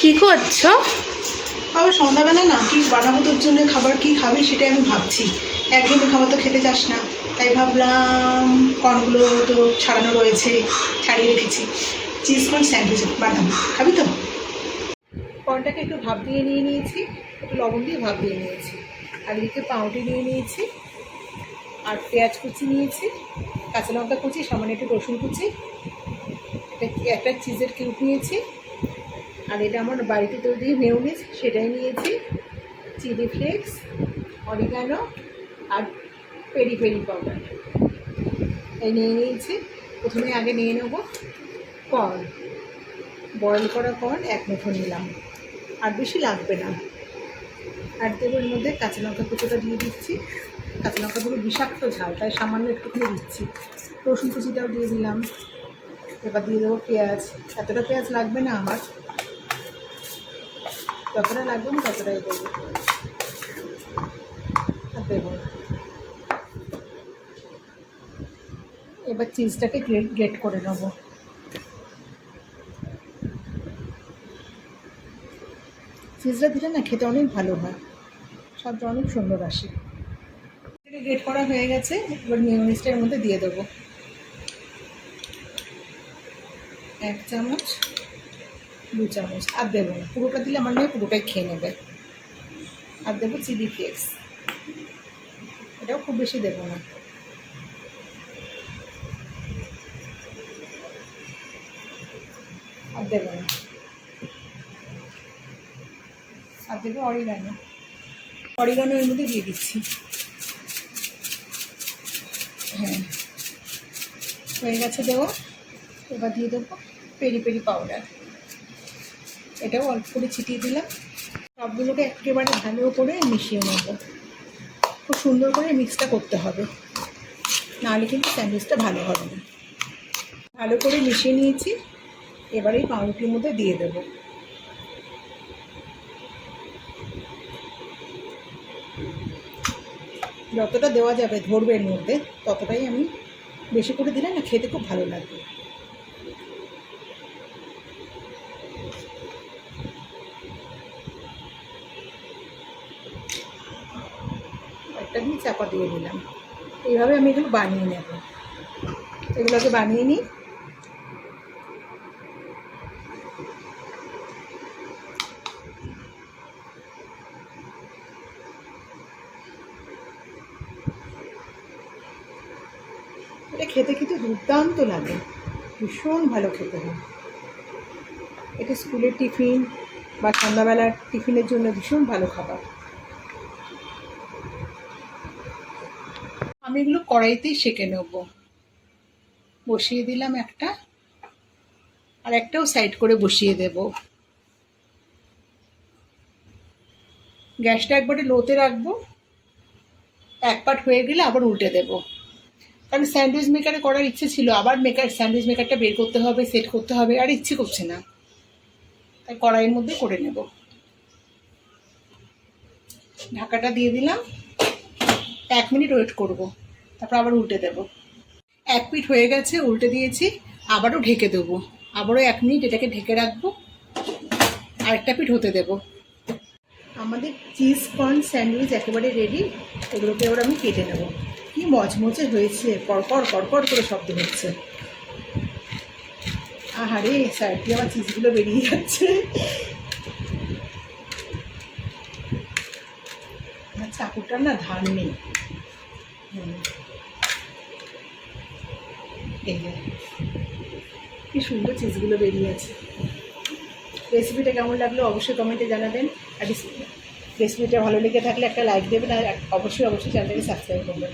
কি করছ? আবার সন্ধ্যাবেলা না কি বানাবো তোর জন্য খাবার কি খাবে সেটাই আমি ভাবছি। একদিনের খাবার তো খেতে চাস না। তাই ভাবলাম কর্নগুলো তো ছাড়ানো রয়েছে ছাড়িয়ে রেখেছি। চিজ কর্ন স্যান্ডউইচ বানাবো। খাবি তো? কর্নটাকে একটু ভাপ দিয়ে নিয়ে নিয়েছি একটু লবণ দিয়ে ভাপ দিয়ে নিয়েছি। আর এদিকে পাউটি নিয়ে নিয়েছি আর পেঁয়াজ কুচি নিয়েছি কাঁচা লঙ্কা কুচি সামান্য একটু রসুন কুচি এটা কি- একটা চিজের কিউব নিয়েছি। আর এটা আমার বাড়িতে তৈরি মেয়নিজ, সেটাই নিয়েছি। চিলি ফ্লেক্স, অরিগানো আর পেরি পেরি পাউডার। এই নিয়ে নিয়েছি। প্রথমে আগে নিয়ে নেব কর্ন। বয়েল করা কর্ন এক মুঠো নিলাম। আর বেশি লাগবে না। আর দেবের মধ্যে কাঁচা লঙ্কা কুচোটা দিয়ে দিচ্ছি। কাঁচা লঙ্কাগুলো বিষাক্ত ঝাল, তাই সামান্য একটুখানি দিচ্ছি। রসুন কুচিটাও দিয়ে দিলাম। এবার দিয়ে দেবো পেঁয়াজ। এতটা পেঁয়াজ লাগবে না আমার। যতটা লাগবে আমি ততটাই দেবো। আর দেবো এবার চিজটাকে গ্রেট গ্রেট করে নেব। চিজটা দিলে না খেতে অনেক ভালো হয়। স্বাদটা অনেক সুন্দর আসে। গ্রেট করা হয়ে গেছে, এবার মিউনিসটার মধ্যে দিয়ে দেবো। এক চামচ দু চামচ। আর দেবো না। পুরোটা দিলে আমার মেয়ে পুরোটাই খেয়ে নেবে। আর দেবো চিলি ফ্লেক্স। এটাও খুব বেশি দেবো না। আর দেবো না। আর দেবো অরিগানো। অরিগানো এর মধ্যে দিয়ে দিচ্ছি। হ্যাঁ। হয়ে গেছে দেবো। এবার দিয়ে দেবো পেরি পেরি পাউডার। এটাও অল্প করে ছিটিয়ে দিলাম। সবগুলোকে একেবারে ভালো করে মিশিয়ে নেব। খুব সুন্দর করে মিক্সটা করতে হবে। নাহলে কিন্তু স্যান্ডউইচটা ভালো হবে না। ভালো করে মিশিয়ে নিয়েছি। এবারে এই পাউরুটির মধ্যে দিয়ে দেবো। যতটা দেওয়া যাবে ধরবে এর মধ্যে, ততটাই আমি বেশি করে দিলে না খেতে খুব ভালো লাগবে। দিয়ে চাপা দিয়ে দিলাম। এইভাবে আমি এগুলো বানিয়ে নেব। এগুলোকে বানিয়ে নিই। এটা খেতে কিন্তু দুর্দান্ত লাগে। ভীষণ ভালো খেতে হয়। এটা স্কুলের টিফিন বা সন্ধ্যাবেলার টিফিনের জন্য ভীষণ ভালো খাবার। আমি এগুলো কড়াইতেই সেঁকে নেব। বসিয়ে দিলাম একটা, আর একটাও সাইড করে বসিয়ে দেব। গ্যাসটা একবারে লোতে রাখব। এক পাট হয়ে গেলে আবার উল্টে দেবো। কারণ স্যান্ডউইচ মেকারে করার ইচ্ছে ছিল, আবার মেকার স্যান্ডউইচ মেকারটা বের করতে হবে, সেট করতে হবে, আর ইচ্ছে করছে না। তাই কড়াইয়ের মধ্যে করে নেব। ঢাকাটা দিয়ে দিলাম। এক মিনিট ওয়েট করব। তারপর আবার উল্টে দেব। এক পিঠ হয়ে গেছে, উল্টে দিয়েছি, আবারও ঢেকে দেবো। আবারও এক মিনিট এটাকে ঢেকে রাখব, আরেকটা পিঠ হতে দেব। আমাদের চিজ কর্ন স্যান্ডউইচ একেবারে রেডি, এগুলোকে এবার আমি কেটে নেব। কি মচমচে হয়েছে, কড়কড় কড়কড় করে শব্দ হচ্ছে। আহারে সাইড দিয়ে আমার চিজগুলো বেরিয়ে যাচ্ছে। চাকুটার না ধার নেই। কি সুন্দর চিজগুলো বেরিয়ে আছে। রেসিপিটা কেমন লাগল অবশ্যই কমেন্টে জানাবেন। আর রেসিপিটা ভালো লেগে থাকলে একটা লাইক দেবেন আর অবশ্যই অবশ্যই চ্যানেলটাকে সাবস্ক্রাইব করবেন।